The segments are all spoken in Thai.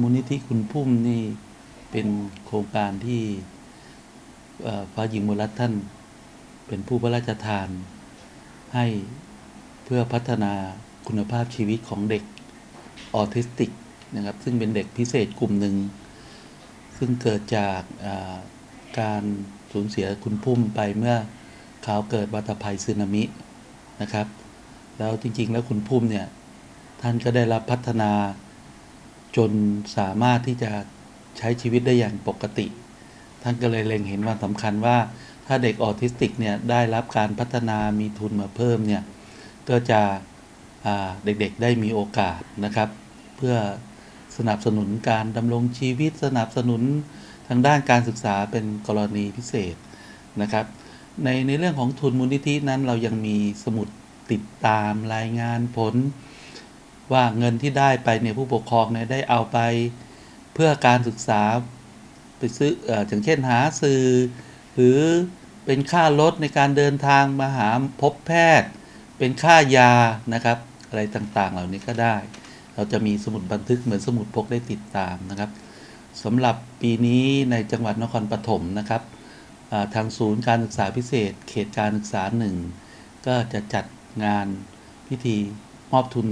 มูลนิธิคุณพุ่มนี่เป็นโครงการที่พระหญิงมรัตท่าน เป็นผู้พระราชทานให้เพื่อพัฒนาคุณภาพชีวิตของเด็กออทิสติกนะครับ ซึ่งเป็นเด็กพิเศษกลุ่มหนึ่ง ซึ่งเกิดจากการสูญเสียคุณพุ่มไปเมื่อข่าวเกิดวัตภัยสึนามินะครับ แล้วจริงๆแล้วคุณพุ่มเนี่ย ท่านก็ได้รับพัฒนา จนสามารถที่จะใช้ชีวิตได้อย่างปกติ ท่านก็เลยเล็งเห็นว่าสำคัญว่าถ้าเด็กออทิสติกเนี่ยได้รับการพัฒนามีทุนมาเพิ่มเนี่ยก็จะเด็กๆได้มีโอกาสนะครับ เพื่อสนับสนุนการดำรงชีวิตสนับสนุนทางด้านการศึกษาเป็นกรณีพิเศษนะครับ ในในเรื่องของทุนมูลนิธินั้นเรายังมีสมุดติดตามรายงานผล ว่าเงินที่ได้ไปเนี่ยผู้ปกครองเนี่ยได้เอาไปเพื่อการศึกษาไปซื้อออย่างเช่นหาสื่อ หรือเป็นค่ารถในการเดินทางมาหาพบแพทย์ เป็นค่ายานะครับ อะไรต่างๆ เหล่านี้ก็ได้ เราจะมีสมุดบันทึกเหมือนสมุดพกได้ติดตามนะครับสำหรับปีนี้ในจังหวัดนครปฐมนะครับทางศูนย์การศึกษาพิเศษ เขตการศึกษาหนึ่งก็จะจัดงานพิธีมอบทุน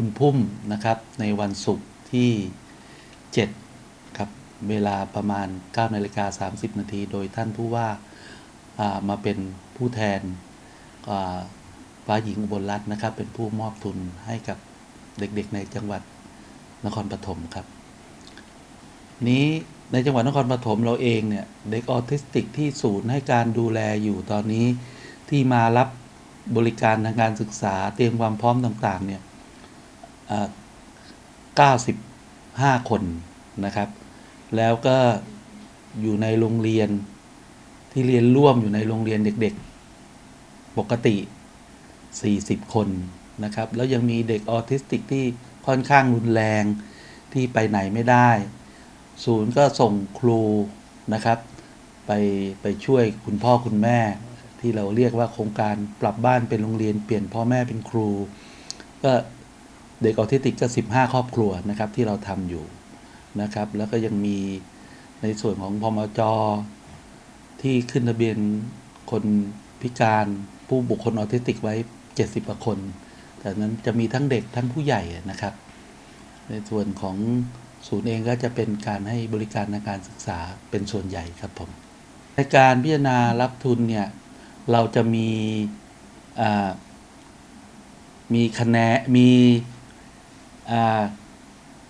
คุณพุ่มนะครับในวันศุกร์ที่7ครับเวลาประมาณ9นาฬิกา30 นาที โดยท่านผู้ว่าามาเป็นผู้แทนอ่าฟ้าหญิงอุบลรัตน์นะครับ เป็นผู้มอบทุนให้กับเด็กๆในจังหวัดนครปฐมครับ นี้ในจังหวัดนครปฐมเราเองเนี่ยเด็กออทิสติกที่ศูนย์ให้การดูแลอยู่ตอนนี้ที่มารับบริการทางการศึกษาเตรียมความพร้อมต่างๆเนี่ย 95 คนนะครับ แล้วก็อยู่ในโรงเรียนที่เรียนร่วมอยู่ในโรงเรียนเด็กๆ ปกติ 40 คนนะครับ แล้วยังมีเด็กออทิสติกที่ค่อนข้างรุนแรงที่ไปไหนไม่ได้ ศูนย์ก็ส่งครูนะครับ ไปไปช่วยคุณพ่อคุณแม่ ที่เราเรียกว่าโครงการปรับบ้านเป็นโรงเรียนเปลี่ยนพ่อแม่เป็นครู ก็ เด็กออทิสติกก็ 15 ครอบครัวนะครับที่เราทำอยู่นะครับ แล้วก็ยังมีในส่วนของพมจที่ขึ้นทะเบียนคนพิการผู้บุคคลออทิสติกไว้ 70กว่าคน แต่นั้นจะมีทั้งเด็กทั้งผู้ใหญ่นะครับ ในส่วนของศูนย์เองก็จะเป็นการให้บริการในการศึกษาเป็นส่วนใหญ่ครับผม ในการพิจารณารับทุนเนี่ย เราจะมีมีคะแนนมี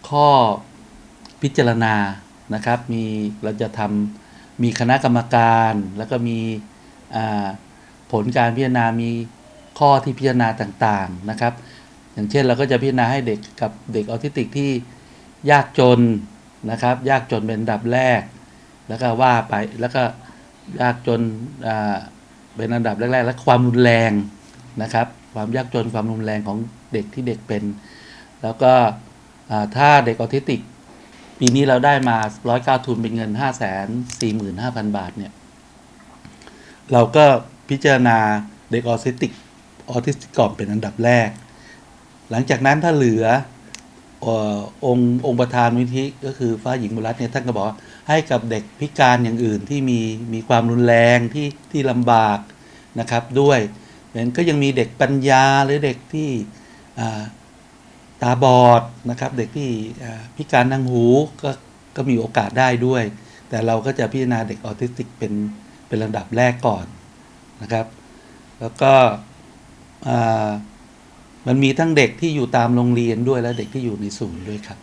ข้อพิจารณานะครับมีเราจะทำมีคณะกรรมการแล้วก็มีผลการพิจารณา มีข้อที่พิจารณาต่างๆนะครับ อย่างเช่นเราก็จะพิจารณาให้เด็กกับเด็กออทิสติกที่ยากจนนะครับ ยากจนเป็นดับแรก แล้วก็ว่าไปแล้วก็ยากจนเป็นอันดับแรกๆ และความรุนแรงนะครับ ความยากจนความรุนแรงของเด็กที่เด็กเป็น แล้วก็ถ้าเด็กออทิสติก ปีนี้เราได้มาร้อยเก้าทุนเป็นเงินห้าแสนสี่หมื่นห้าพันบาทเนี่ย เราก็พิจารณาเด็กออทิสติกออทิสติกก่อนเป็นอันดับแรก หลังจากนั้นถ้าเหลือองค์องค์ประธานวิธิก็คือฟ้าหญิงบุรัตน์เนี่ยท่านก็บอกให้กับเด็กพิการอย่างอื่นที่มีมีความรุนแรงที่ที่ลำบากนะครับด้วยดังนั้นก็ยังมีเด็กปัญญาหรือเด็กที่อ่า ตาบอดนะครับ เด็กที่พิการทางหูก็ก็มีโอกาสได้ด้วย แต่เราก็จะพิจารณาเด็กออทิสติกเป็นเป็นระดับแรกก่อนนะครับ แล้วก็มันมีทั้งเด็กที่อยู่ตามโรงเรียนด้วยและเด็กที่อยู่ในศูนย์ด้วยครับ